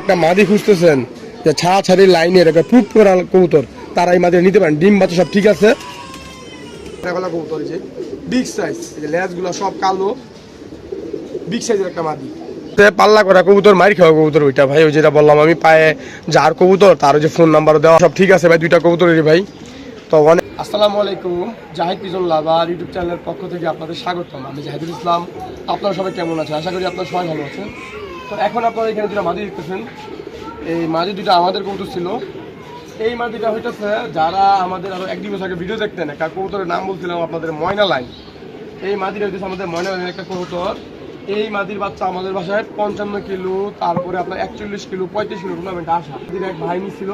একটা মাদি খুঁজতেছেন যে ছাড়া ছাড়ি লাইনের একটা প্রুফ করা কবুতর তারা এই মাদি নিতে পারেন। ডিম বাচ্চা সব ঠিক আছে? কবুতর যে বিগ সাইজ এই যে লেজগুলো সব কালো বিগ সাইজের একটা মাদি। পাল্লা করা কবুতর মারি খাওয়া কবুতর ওইটা ভাই ওই যেটা বললাম আমি পায়ে যার কবুতর তার যে ফোন নাম্বার দেওয়া সব ঠিক আছে ভাই দুইটা কবুতরেরই ভাই। তো অনেক আসসালামু আলাইকুম জাহিদ পিজন লাভার ইউটিউব চ্যানেলের পক্ষ থেকে আপনাদের স্বাগতম। আমি জাহিদুল ইসলাম আপনারা সবাই কেমন আছেন? আশা করি আপনারা সবাই ভালো আছেন। তো এখন আপনারা এখানে দুটা মাদি দেখতেছেন। এই মাদি দুটা আমাদের কবুতর ছিল। এই মাদিটা হইতেছে যারা আমাদের আরও এক দুই আগে ভিডিও দেখতেন, একটা কবুতরের নাম বলছিলাম আপনাদের ময়না লাইন। এই মাদির হইতেছে আমাদের ময়না লাইনের একটা কবুতর। এই মাদির বাচ্চা আমাদের বাসায় পঞ্চান্ন কিলো, তারপরে আপনার একচল্লিশ কিলো, পঁয়ত্রিশ কিলো টুর্নামেন্ট আসা। মাদির এক ভাই ছিল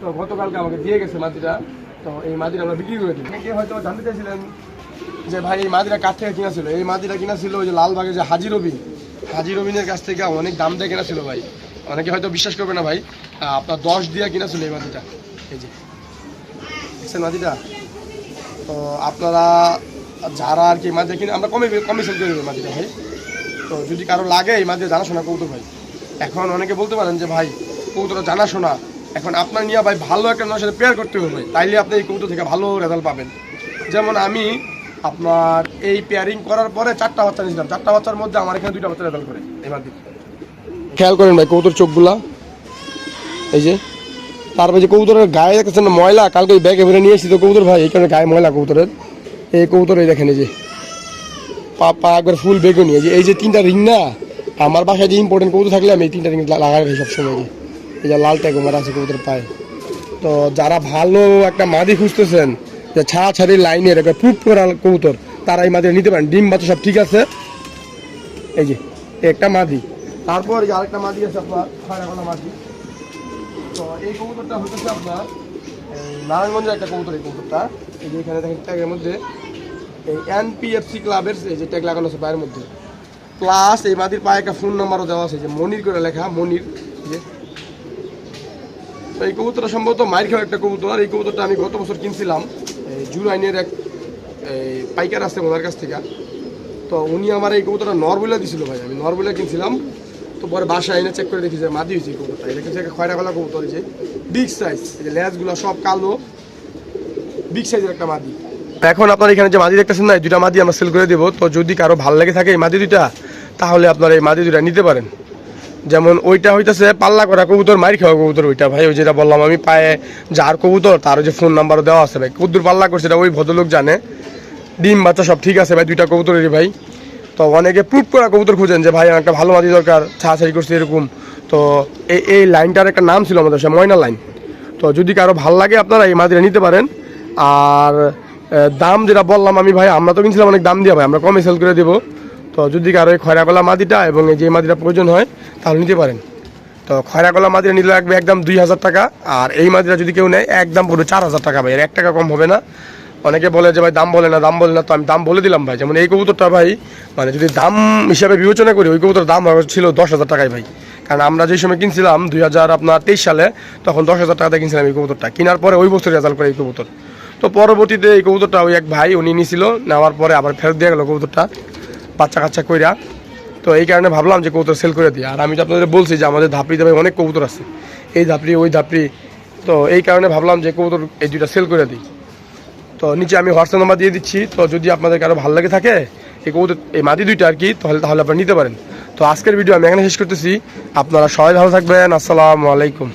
তো গতকালকে আমাকে দিয়ে গেছে মাদিটা। তো এই মাদির আমরা বিক্রি করে দিই। অনেকে হয়তো জানতে চাইছিলেন যে ভাই, এই মাদিরা কাছ থেকে কিনা ছিল? এই মাদিরা কিনা ছিল ওই যে লালবাগে যে হাজি রবিন হাজি রবিনের কাছ থেকে অনেক দাম দিয়ে কেনা ছিল ভাই। অনেকে হয়তো বিশ্বাস করবে না ভাই আপনার দশ দিয়ে কিনা ছিল এই মাদিটা এই যে। দেখছেন মাদিটা তো আপনারা যারা আর কি মাদি কিনে আমরা কমে কমে সেল করে দেবো মাদিটা ভাই। তো যদি কারও লাগে এই মাদিরা জানাশোনা কৌতুক ভাই। এখন অনেকে বলতে পারেন যে, ভাই, কৌতুকটা জানাশোনা। এখন আপনার নিয়ে ভাই ভালো একটা সাথে পেয়ার করতে হবে তাইলে আপনি এই কৌতুক থেকে ভালো রেজাল্ট পাবেন। যেমন আমি আপনার এই পেয়ারিং করার পরে চারটা বাচ্চা নিয়েছিলাম। চারটা বাচ্চার মধ্যে আমার এখানে দুইটা বাচ্চা রেজাল্ট করে মাদি খেয়াল করেন ভাই কৌতুর চোখগুলা। এই যে তারপরে যে কবুতরের গায়ে দেখতেছেন না, ময়লা। কালকে ওই ব্যাগে ভরে নিয়ে এসেছি তো কবুতর ভাই, এই কারণে গায়ে ময়লা কবুতরের। এই কবুতর এই দেখেন এই যে পা পা একবার ফুল বেগুনি এই যে এই যে তিনটা রিং না, আমার বাসায় যে ইম্পর্টেন্ট কবুতর থাকলে আমি এই তিনটা রিং লাগাই রাখি সবসময় এই যে। লাল ট্যাগ আছে, কবুতর পায়ে। তো যারা ভালো একটা মাদি খুঁজতেছেন যে ছাড়া ছাড়ি লাইনের একটা প্রুফ করা কবুতর তারা এই মাদি নিতে পারেন। ডিম বাচ্চা সব ঠিক আছে? এই যে, একটা মাদি তারপর যে আরেকটা মাদি আছে আপনার খয়রাগলা মাদি তো এই কবুতরটা হতেছে আপনার নারায়ণগঞ্জের একটা কবুতর, এই কবুতরটা। এই যে এখানে দেখেন ট্যাগের মধ্যে, এই এনপিএফসি ক্লাবের এই যে ট্যাগ লাগানো আছে পায়ের মধ্যে। প্লাস এই মাদির পায়ে একটা ফোন নাম্বারও দেওয়া আছে যে মনির করে লেখা, মনির যে। তো এই কবুতরটা সম্ভবত মাইর খাওয়া একটা কবুতর। এই কবুতরটা আমি গত বছর কিনছিলাম। জুরাইনের এক পাইকার আসছে ওনার কাছ থেকে। তো উনি আমার এই কবুতরটা নরবুলা দিছিল ভাই, আমি নরবুলা কিনছিলাম। তো পরে বাসায় এনে চেক করে দেখি যে মাদি হয়েছে কবুতরটা। এটা কিন্তু খয়রা গলা কবুতর যে বিগ সাইজ যে লেজগুলো সব কালো বিগ সাইজের একটা মাদি। এখন আপনার এখানে যে মাদি দেখতেছেন না দুটা মাদি আমরা সেল করে দেবো। তো যদি কারও ভালো লাগে থাকে এই মাদি দুইটা, তাহলে আপনারা এই মাদি দুইটা নিতে পারেন। যেমন ওইটা হইতেছে পাল্লা করা কবুতর মারি খাওয়া কবুতর ওইটা ভাই, ওই যেটা বললাম আমি পায়ে যার কবুতর, তার যে ফোন নাম্বারও দেওয়া আছে ভাই। কবুতর পাল্লা করছে ওই ভদ্রলোক জানে। ডিম, বাচ্চা সব ঠিক আছে ভাই, দুইটা কবুতরেরই ভাই। তো অনেকে প্রুফ করা কবুতর খুঁজেন যে ভাই, একটা ভালো মাটি দরকার, ছাড়াছাড়ি করছে এরকম। তো এই এই লাইনটার একটা নাম ছিল আমাদের, সে ময়না লাইন তো যদি কারও ভালো লাগে আপনারা এই মাদিটা নিতে পারেন। আর দাম যেটা বললাম আমি ভাই, আমরা তো কিনছিলাম অনেক দাম দিয়ে ভাই, আমরা কমে সেল করে দেবো। তো যদি কারও এই খয়রাকলা মাদিটা এবং এই যে মাদিটা প্রয়োজন হয়, তাহলে নিতে পারেন। তো খয়রাকলা মাদিরা নিলে লাগবে একদম দুই হাজার টাকা, আর এই মাদিরা যদি কেউ নেয়, একদম পুরো চার হাজার টাকা ভাই এক টাকা কম হবে না। অনেকে বলে যে ভাই, দাম বলে না, দাম বলে না, তো আমি দাম বলে দিলাম ভাই। যেমন এই কবুতরটা ভাই মানে যদি দাম হিসাবে বিবেচনা করি, ওই কবুতর দাম ছিল দশ হাজার টাকায় ভাই। কারণ আমরা যে সময় কিনছিলাম, দুই হাজার আপনার তেইশ সালে, তখন দশ হাজার টাকাতে কিনছিলাম এই কবুতরটা। কেনার পরে ওই বছর রেজাল্ট করে এই কবুতর। তো পরবর্তীতে এই কবুতরটা ওই এক ভাই, উনি নিয়েছিল নেওয়ার পরে আবার ফেরত দিয়ে গেল কবুতরটা। বাচ্চা কাচ্চা কইরা। তো এই কারণে ভাবলাম যে কবুতর সেল করে দিই। আর আমি তো আপনাদের বলছি যে আমাদের ধাপড়িতে ভাই অনেক কবুতর আছে। এই ধাপড়ি, ওই ধাপড়ি। তো এই কারণে ভাবলাম যে কবুতর এই দুইটা সেল করে দিই। তো নিচে আমি হোয়াটসঅ্যাপ নাম্বার দিয়ে দিচ্ছি। তো যদি আপনাদের কারও ভালো লাগে থাকে, এই কবুতর, এই মাদি দুইটা আর কি, তাহলে তাহলে আপনারা নিতে পারেন। তো আজকের ভিডিও আমি এখানে শেষ করতেছি। আপনারা সবাই ভালো থাকবেন। আসসালামু আলাইকুম।